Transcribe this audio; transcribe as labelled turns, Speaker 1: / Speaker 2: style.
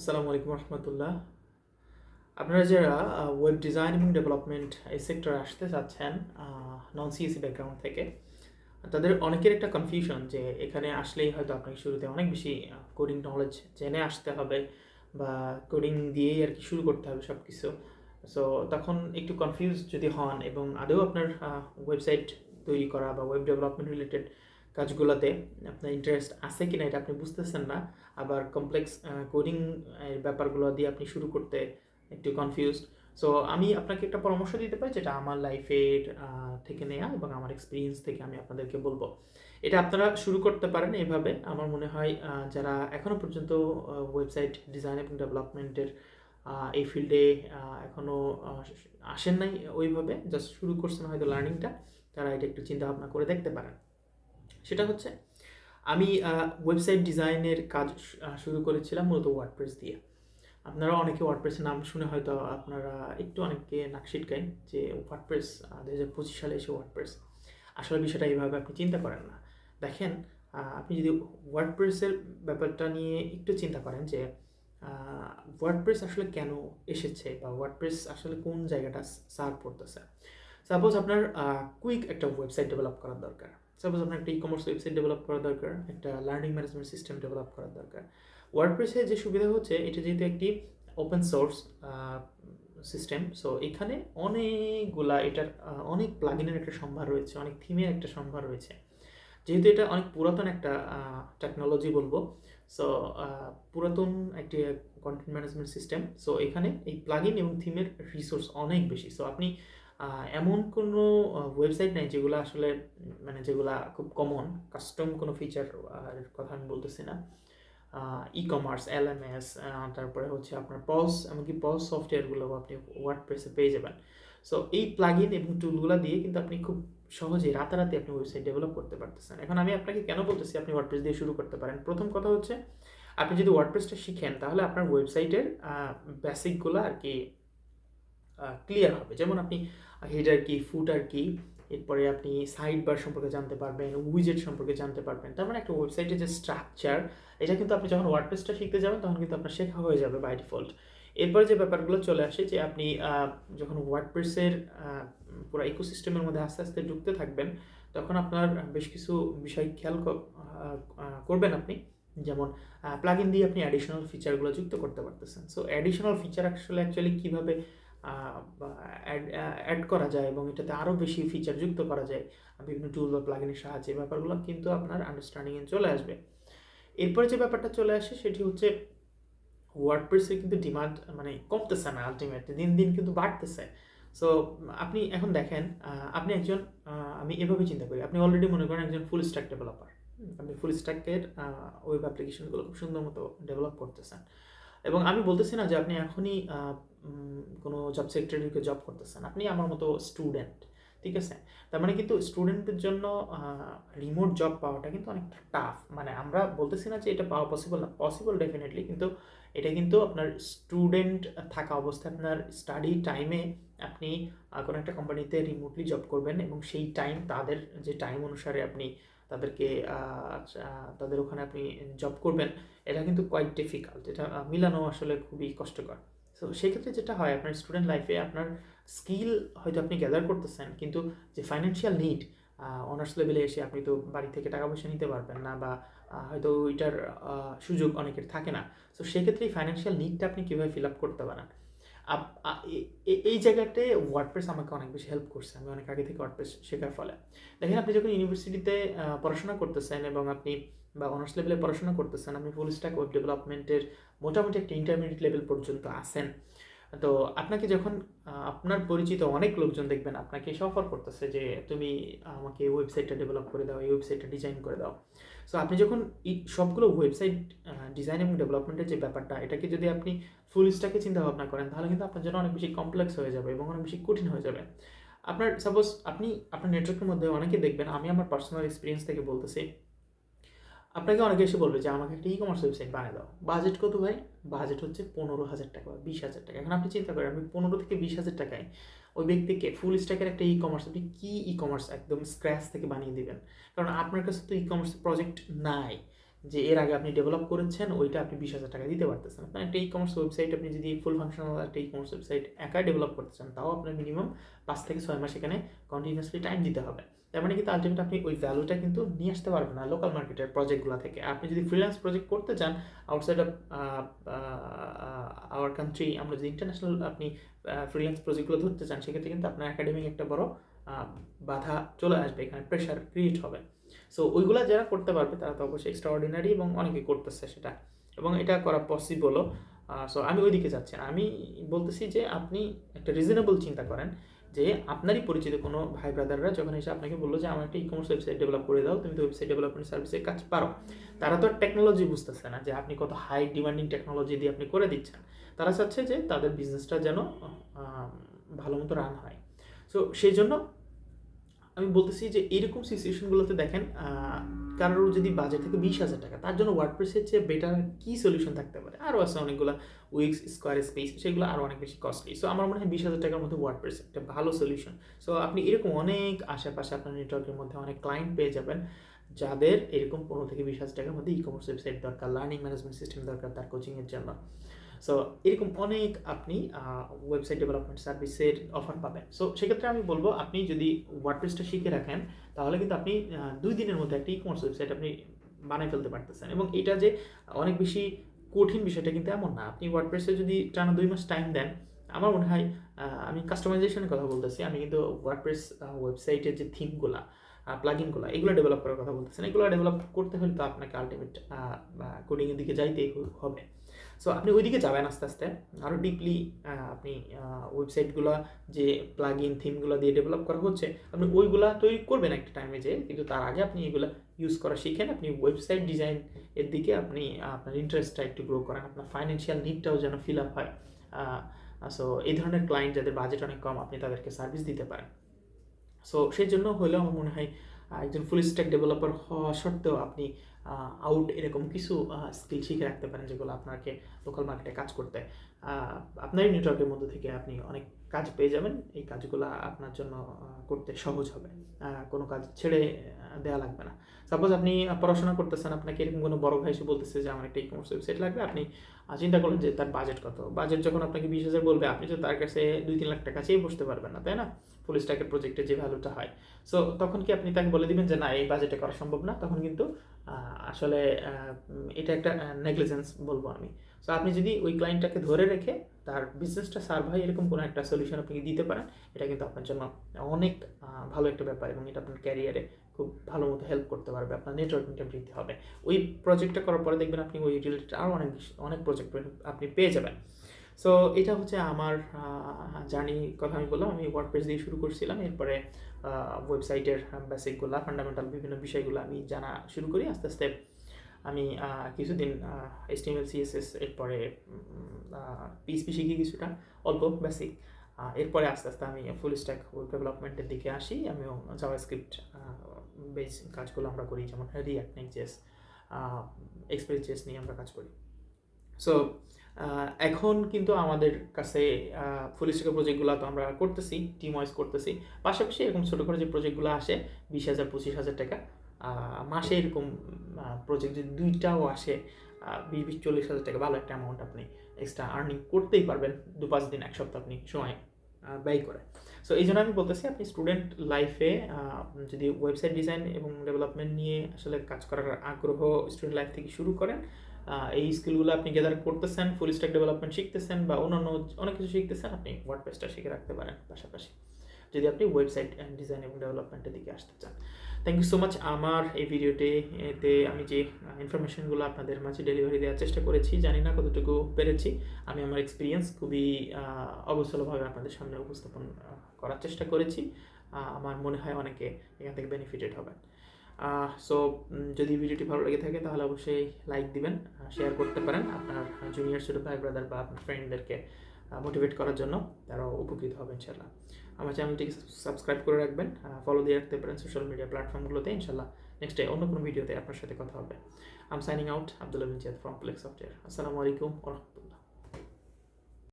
Speaker 1: আসসালামু আলাইকুম রহমতুল্লাহ। আপনারা যারা ওয়েব ডিজাইন এবং ডেভেলপমেন্ট এই সেক্টরে আসতে চাচ্ছেন নন সিএসি ব্যাকগ্রাউন্ড থেকে, তাদের অনেকের একটা কনফিউশন যে এখানে আসলেই হয়তো আপনাকে শুরুতে অনেক বেশি কোডিং নলেজ জেনে আসতে হবে বা কোডিং দিয়েই আর কি শুরু করতে হবে সব কিছু সো তখন একটু কনফিউজ যদি হন এবং আদৌ আপনার ওয়েবসাইট তৈরি করা বা ওয়েব ডেভেলপমেন্ট রিলেটেড কাজগুলোতে আপনার ইন্টারেস্ট আছে কি না এটা আপনি বুঝতেছেন না। আবার কমপ্লেক্স কোডিং এর ব্যাপারগুলো দিয়ে আপনি শুরু করতে একটু কনফিউজড সো আমি আপনাকে একটা পরামর্শ দিতে পারি যেটা আমার লাইফের থেকে নেওয়া এবং আমার এক্সপিরিয়েন্স থেকে আমি আপনাদেরকে বলব। এটা আপনারা শুরু করতে পারেন এভাবে। আমার মনে হয় যারা এখনও পর্যন্ত ওয়েবসাইট ডিজাইন এবং ডেভেলপমেন্টের এই ফিল্ডে এখনও আসেন নাই ওইভাবে জাস্ট শুরু করছেন হয়তো লার্নিংটা তারা এটা একটু চিন্তা ভাবনা করে দেখতে পারেন। সেটা হচ্ছে, আমি ওয়েবসাইট ডিজাইনের কাজ শুরু করেছিলাম মূলত ওয়ার্ডপ্রেস দিয়ে। আপনারা অনেকে ওয়ার্ডপ্রেসের নাম শুনে হয়তো আপনারা একটু অনেকে অনেককে নাকশিটকাই যে ওয়ার্ডপ্রেস দু হাজার পঁচিশ সালে এসে ওয়ার্ডপ্রেস আসলে বিষয়টা এইভাবে আপনি চিন্তা করেন না। দেখেন আপনি যদি ওয়ার্ডপ্রেসের ব্যাপারটা নিয়ে একটু চিন্তা করেন যে ওয়ার্ডপ্রেস আসলে কেন এসেছে বা ওয়ার্ডপ্রেস আসলে কোন জায়গাটা সার্ভ করতেছে সাপোজ আপনার কুইক একটা ওয়েবসাইট ডেভেলপ করার দরকার। সাপোজ আপনার একটা ই কমার্স ওয়েবসাইট ডেভেলপ করা দরকার, একটা লার্নিং ম্যানেজমেন্ট সিস্টেম ডেভেলপ করা দরকার। ওয়ার্ডপ্রেসে যে সুবিধা হচ্ছে, এটা যেহেতু একটি ওপেন সোর্স সিস্টেম সো এখানে অনেকগুলা এটার অনেক প্লাগিনের একটা সম্ভার রয়েছে, অনেক থিমের একটা সম্ভার রয়েছে। যেহেতু এটা অনেক পুরাতন একটা টেকনোলজি বলব সো পুরাতন একটি কন্টেন্ট ম্যানেজমেন্ট সিস্টেম সো এখানে এই প্লাগিন এবং থিমের রিসোর্স অনেক বেশি। সো আপনি এমন কোনো ওয়েবসাইট নেই যেগুলো আসলে মানে যেগুলা খুব কমন কাস্টম কোনো ফিচার কথা আমি বলতেছি না। E commerce L M S তারপরে হচ্ছে আপনার পজ এমনকি পজ সফটওয়্যারগুলো আপনি ওয়ার্ড প্রেসে পেয়ে যাবেন। সো এই প্লাগ ইন এবং টুলগুলো দিয়ে কিন্তু আপনি খুব সহজে রাতারাতি আপনি ওয়েবসাইট ডেভেলপ করতে পারতেছেন। এখন আমি আপনাকে কেন বলতেছি আপনি ওয়ার্ডপ্রেস দিয়ে শুরু করতে পারেন? প্রথম কথা হচ্ছে, আপনি যদি ওয়ার্ডপ্রেসটা শিখেন, তাহলে আপনার ওয়েবসাইটের বেসিকগুলো আর কি ক্লিয়ার হবে। যেমন আপনি হেডার কি ফুটার কি এরপরে আপনি সাইড বার সম্পর্কে জানতে পারবেন উইজেট সম্পর্কে জানতে পারবেন। তার মানে একটা ওয়েবসাইটের যে স্ট্রাকচার এটা কিন্তু আপনি যখন ওয়ার্ডপ্রেসটা শিখতে যাবেন, তখন কিন্তু আপনার শেখা হয়ে যাবে বাই ডিফল্ট এরপরে যে ব্যাপারগুলো চলে আসে, যে আপনি যখন ওয়ার্ডপ্রেসের পুরো ইকোসিস্টেমের মধ্যে আস্তে আস্তে ঢুকতে থাকবেন, তখন আপনার বেশ কিছু বিষয় খেয়াল করবেন আপনি। যেমন প্লাগ ইন দিয়ে আপনি অ্যাডিশনাল ফিচারগুলো যুক্ত করতে পারতেছেন। সো অ্যাডিশনাল ফিচার আসলে অ্যাকচুয়ালি কীভাবে অ্যাড করা যায় এবং এটাতে আরও বেশি ফিচার যুক্ত করা যায়। বিভিন্ন টুল বা প্লাগিনের সাহায্যে ব্যাপারগুলো কিন্তু আপনার আন্ডারস্ট্যান্ডিংয়ে চলে আসবে। এরপরে যে ব্যাপারটা চলে আসে সেটি হচ্ছে ওয়ার্ডপ্রেসের কিন্তু ডিমান্ড মানে কমতেছে না আলটিমেটলি দিন দিন কিন্তু বাড়তেছে। সো আপনি এখন দেখেন আপনি একজন আমি এভাবে চিন্তা করি, আপনি অলরেডি মনে করেন একজন ফুল স্ট্যাক ডেভেলপার আপনি ফুল স্ট্যাকের ওয়েব অ্যাপ্লিকেশনগুলো খুব সুন্দর মতো ডেভেলপ করতেছেন। এবং আমি বলতেছি না যে আপনি এখনই কোনো জব সেক্টরে ঢুকে জব করতেছেন। আপনি আমার মতো স্টুডেন্ট ঠিক আছে? তার মানে কিন্তু স্টুডেন্টদের জন্য রিমোট জব পাওয়াটা কিন্তু অনেকটা টাফ মানে আমরা বলতেছি না যে এটা পাওয়া পসিবল না পসিবল ডেফিনেটলি কিন্তু এটা কিন্তু আপনার স্টুডেন্ট থাকা অবস্থায়, আপনার স্টাডি টাইমে আপনি কোনো একটা কোম্পানিতে রিমোটলি জব করবেন এবং সেই টাইম তাদের যে টাইম অনুসারে আপনি তাদেরকে তাদের ওখানে আপনি জব করবেন, এটা কিন্তু কোয়াইট ডিফিকাল্ট এটা মিলানো আসলে খুবই কষ্টকর। সো সেক্ষেত্রে যেটা হয়, আপনার স্টুডেন্ট লাইফে আপনার স্কিল হয়তো আপনি গ্যাদার করতেছেন, কিন্তু যে ফাইন্যান্সিয়াল নিড অনার্স লেভেলে এসে আপনি তো বাড়ি থেকে টাকা পয়সা নিতে পারবেন না বা হয়তো ওইটার সুযোগ অনেকের থাকে না। সো সেক্ষেত্রে এই ফাইন্যান্সিয়াল নিডটা আপনি কীভাবে ফিল আপ করতে পারেন? এই জায়গাতে ওয়ার্ডপ্রেস আমাকে অনেক বেশি হেল্প করছে। আমি অনেক আগে থেকে ওয়ার্ডপ্রেস শেখার ফলে। দেখেন, আপনি যখন ইউনিভার্সিটিতে পড়াশোনা করতেছেন এবং আপনি বা অনার্স লেভেলে পড়াশোনা করতেছেন, আপনি ফুল স্ট্যাক ওয়েব ডেভেলপমেন্টের মোটামুটি একটা ইন্টারমিডিয়েট লেভেল পর্যন্ত আসেন তো আপনাকে যখন আপনার পরিচিত অনেক লোকজন দেখবেন, আপনাকে এসে অফার করতেছে যে, তুমি আমাকে ওয়েবসাইটটা ডেভেলপ করে দাও, এই ওয়েবসাইটটা ডিজাইন করে দাও। সো আপনি যখন এই সবগুলো ওয়েবসাইট ডিজাইন এবং ডেভেলপমেন্টের যে ব্যাপারটা, এটাকে যদি আপনি ফুল স্ট্যাকে চিন্তা ভাবনা করেন, তাহলে কিন্তু আপনার জন্য অনেক বেশি কমপ্লেক্স হয়ে যাবে এবং অনেক বেশি কঠিন হয়ে যাবে। আপনার সাপোজ আপনি, আপনার নেটওয়ার্কের মধ্যে অনেকে দেখবেন, আমি আমার পার্সোনাল এক্সপিরিয়েন্স থেকে বলতেছি আপনাকে অনেকে এসে বলবে যে, আমাকে একটা ই কমার্স ওয়েবসাইট বানিয়ে দাও। বাজেট কত ভাই? বাজেট হচ্ছে পনেরো হাজার টাকা বা বিশ হাজার টাকা। এখন আপনি চিন্তা করেন, আপনি পনেরো থেকে বিশ হাজার টাকায় ওই ব্যক্তিকে ফুল স্ট্যাকের একটা ই কমার্স আপনি কী ই কমার্স একদম স্ক্র্যাচ থেকে বানিয়ে দেবেন? কারণ আপনার কাছে তো ই কমার্স প্রজেক্ট নাই, যে এর আগে আপনি ডেভেলপ করেছেন, ওইটা আপনি বিশ হাজার টাকা দিতে পারতেছেন। আপনার একটা ই কমার্স ওয়েবসাইট আপনি যদি ফুল ফাংশনাল একটা ই কমার্স ওয়েবসাইট একা ডেভেলপ করতে চান, তাও আপনার মিনিমাম পাঁচ থেকে ছয় মাস এখানে কন্টিনিউসলি টাইম দিতে হবে। তার মানে কিন্তু আলটিমেট আপনি ওই ভ্যালুটা কিন্তু নিয়ে আসতে পারবেন না লোকাল মার্কেটের প্রজেক্টগুলো থেকে। আপনি যদি ফ্রিল্যান্স প্রজেক্ট করতে চান আউটসাইড অফ আওয়ার কান্ট্রি আমরা যদি ইন্টারন্যাশনাল আপনি ফ্রিল্যান্স প্রজেক্টগুলো ধরতে চান, সেক্ষেত্রে কিন্তু আপনার একাডেমিক একটা বড় বাধা চলে আসবে। এখানে প্রেশার ক্রিয়েট হবে। সো ওইগুলো যারা করতে পারবে, তারা তো অবশ্যই এক্সট্রা অর্ডিনারি এবং অনেকে করতেছে সেটা। এবং এটা করা পসিবলও সো আমি ওইদিকে যাচ্ছি আমি বলতেছি যে, আপনি একটা রিজনেবল চিন্তা করেন। যে আপনারই পরিচিত কোনো ভাই ব্রাদাররা যখন এসে আপনাকে বলল যে, আমার একটা ই কমার্স ওয়েবসাইট ডেভেলপ করে দাও, তুমি তো ওয়েবসাইট ডেভেলপমেন্ট সার্ভিসের কাজ পারো। তারা তো টেকনোলজি বুঝতেছে না যে, আপনি কত হাই ডিমান্ডিং টেকনোলজি দিয়ে আপনি করে দিচ্ছেন। তারা চাচ্ছে যে, তাদের বিজনেসটা যেন ভালো মতো রান হয়। সো সেই জন্য আমি বলতেছি যে এরকম সিচুয়েশনগুলোতে দেখেন কারোর যদি বাজেট থাকে বিশ হাজার টাকা, তার জন্য ওয়ার্ডপ্রেসের চেয়ে বেটার কী সলিউশন থাকতে পারে? আরও আছে অনেকগুলো উইক্স স্কোয়ার স্পেস সেগুলো আরও অনেক বেশি কস্টলি সো আমার মনে হয় বিশ হাজার টাকার মধ্যে ওয়ার্ডপ্রেস একটা ভালো সলিউশন সো আপনি এরকম অনেক আশেপাশে আপনার নেটওয়ার্কের মধ্যে অনেক ক্লায়েন্ট পেয়ে যাবেন, যাদের এরকম পনেরো থেকে বিশ হাজার টাকার মধ্যে ই কমার্স ওয়েবসাইট দরকার লার্নিং ম্যানেজমেন্ট সিস্টেম দরকার তার কোচিংয়ের জন্য। সো এরকম অনেক আপনি ওয়েবসাইট ডেভেলপমেন্ট সার্ভিসের অফার পাবেন। সো সেক্ষেত্রে আমি বলব, আপনি যদি ওয়ার্ডপ্রেসটা শিখে রাখেন, তাহলে কিন্তু আপনি দুই দিনের মধ্যে একটা ই কমার্স ওয়েবসাইট আপনি বানিয়ে ফেলতে পারতেছেন। এবং এটা যে অনেক বেশি কঠিন বিষয়টা কিন্তু এমন না। আপনি ওয়ার্ডপ্রেসে যদি টানা দুই মাস টাইম দেন, আমার মনে হয় আমি কাস্টমাইজেশনের কথা বলতেছি। আমি কিন্তু ওয়ার্ডপ্রেস ওয়েবসাইটের যে থিমগুলা প্লাগিনগুলো এগুলো ডেভেলপ করার কথা বলতেছেন। এগুলো ডেভেলপ করতে হলে তো আপনাকে আলটিমেট কোডিংয়ের দিকে যাইতেই হবে। সো আপনি ওইদিকে যাবেন আস্তে আস্তে। আরও ডিপলি আপনি ওয়েবসাইটগুলো যে প্লাগ ইন থিমগুলো দিয়ে ডেভেলপ করা হচ্ছে, আপনি ওইগুলা তৈরি করবেন একটা টাইমে যে কিন্তু তার আগে আপনি এগুলো ইউজ করা শিখেন। আপনি ওয়েবসাইট ডিজাইন এর দিকে আপনি আপনার ইন্টারেস্টটা একটু গ্রো করেন। আপনার ফাইন্যান্সিয়াল নিডটাও যেন ফিল আপ হয়। সো এই ধরনের ক্লায়েন্ট যাদের বাজেট অনেক কম, আপনি তাদেরকে সার্ভিস দিতে পারেন। সো সেই জন্য হলেও আমার মনে হয় একজন ফুল স্ট্যাক ডেভেলপার হওয়া সত্ত্বেও আপনি আউট এরকম কিছু স্কিল শিখে রাখতে পারেন যেগুলো আপনাকে লোকাল মার্কেটে কাজ করতে আপনার নেটওয়ার্কের মধ্যে থেকে আপনি অনেক কাজ পেয়ে যাবেন। এই কাজগুলো আপনার জন্য করতে সহজ হবে। কোনো কাজ ছেড়ে দেওয়া লাগবে না। সাপোজ আপনি পড়াশোনা করতেছেন, আপনাকে এরকম কোনো বড় ভাই এসে বলতেছে যে, আমার একটা ই ওয়েবসাইট লাগবে। আপনি চিন্তা করলেন যে, তার বাজেট কত? বাজেট যখন আপনাকে বিশ হাজার বলবে, আপনি তো তার কাছে দুই, তিন লাখ টাকা চেয়ে বসতে পারবেন না, তাই না? ফুল স্ট্যাকের প্রজেক্টের যে ভ্যালুটা হয়। সো তখন কি আপনি তাকে বলে দিবেন যে, না, এই বাজেটে করা সম্ভব না? তখন কিন্তু আসলে এটা একটা নেগলিজেন্স বলব আমি। সো আপনি যদি ওই ক্লায়েন্টটাকে ধরে রেখে তার বিজনেসটা সার্ভ হয় এরকম কোনো একটা সলিউশন আপনি দিতে পারেন, এটা কিন্তু আপনার জন্য অনেক ভালো একটা ব্যাপার এবং এটা আপনার ক্যারিয়ারে খুব ভালো মতো হেল্প করতে পারবে, আপনার নেটওয়ার্কিংটা বৃদ্ধি হবে। ওই প্রজেক্টটা করার পরে দেখবেন আপনি ওই রিলেটেড আরও অনেক অনেক প্রজেক্ট আপনি পেয়ে যাবেন। সো এটা হচ্ছে আমার জার্নি কথা আমি বললাম। আমি ওয়ার্ডপ্রেস দিয়ে শুরু করছিলাম। এরপরে ওয়েবসাইটের বেসিকগুলো ফান্ডামেন্টাল বিভিন্ন বিষয়গুলো আমি জানা শুরু করি। আস্তে আস্তে আমি কিছুদিন এসটিএমএল সিএসএস এরপরে পিএসপি শিখি কিছুটা, অল্প বেসিক এরপরে আস্তে আস্তে আমি ফুল স্ট্যাক ওয়েব ডেভেলপমেন্টের দিকে আসি। আমিও জাভা স্ক্রিপ্ট বেস কাজগুলো আমরা করি, যেমন রিয়াক্ট নেক্সট এক্সপ্রেস জেস নিয়ে আমরা কাজ করি। সো এখন কিন্তু আমাদের কাছে ফুল প্রজেক্টগুলো তো আমরা করতেছি টিম ওয়াইজ করতেছি। পাশাপাশি এরকম ছোটো করে যে প্রজেক্টগুলো আসে, বিশ হাজার, পঁচিশ হাজার টাকা মাসে এরকম প্রজেক্ট যদি দুইটাও আসে বিশ বিশ, চল্লিশ হাজার টাকা, ভালো একটা অ্যামাউন্ট আপনি এক্সট্রা আর্নিং করতেই পারবেন, দু, পাঁচ দিন, এক সপ্তাহ আপনি সময় ব্যয় করে। সো এই জন্য আমি বলতেছি, আপনি স্টুডেন্ট লাইফে যদি ওয়েবসাইট ডিজাইন এবং ডেভেলপমেন্ট নিয়ে আসলে কাজ করার আগ্রহ স্টুডেন্ট লাইফ থেকে শুরু করেন এই স্কিলগুলো আপনি গেদার করতেছেন ফুল স্ট্যাক ডেভেলপমেন্ট শিখতেছেন বা অন্যান্য অনেক কিছু শিখতেছেন, আপনি ওয়ার্ডপ্রেসটা শিখে রাখতে পারেন পাশাপাশি। যদি আপনি ওয়েবসাইট ডিজাইন এবং ডেভেলপমেন্টের দিকে আসতে চান। থ্যাংক ইউ সো মাচ আমার এই ভিডিওতে এতে আমি যে ইনফরমেশনগুলো আপনাদের মাঝে ডেলিভারি দেওয়ার চেষ্টা করেছি, জানি না কতটুকু পেরেছি। আমি আমার এক্সপিরিয়েন্স খুবই অবসলভাবে আপনাদের সামনে উপস্থাপন করার চেষ্টা করেছি। আমার মনে হয় অনেকে এখান থেকে বেনিফিটেড হবেন। সো যদি ভিডিওটি ভালো লেগে থাকে, তাহলে অবশ্যই লাইক দিবেন শেয়ার করতে পারেন আপনার জুনিয়র ছোটো ভাই ব্রাদার বা আপনার ফ্রেন্ডদেরকে মোটিভেট করার জন্য তারা উপকৃত হবে ইনশাল্লাহ আমার চ্যানেলটিকে সাবস্ক্রাইব করে রাখবেন ফলো দিয়ে রাখতে পারেন সোশ্যাল মিডিয়া প্ল্যাটফর্মগুলোতে ইনশাল্লাহ নেক্সট অন্য কোনো ভিডিওতে আপনার সাথে কথা হবে। I'm signing out Abdullah bin Jiyad from Plex software আসসালামু আলাইকুম রহমতুল্লাহ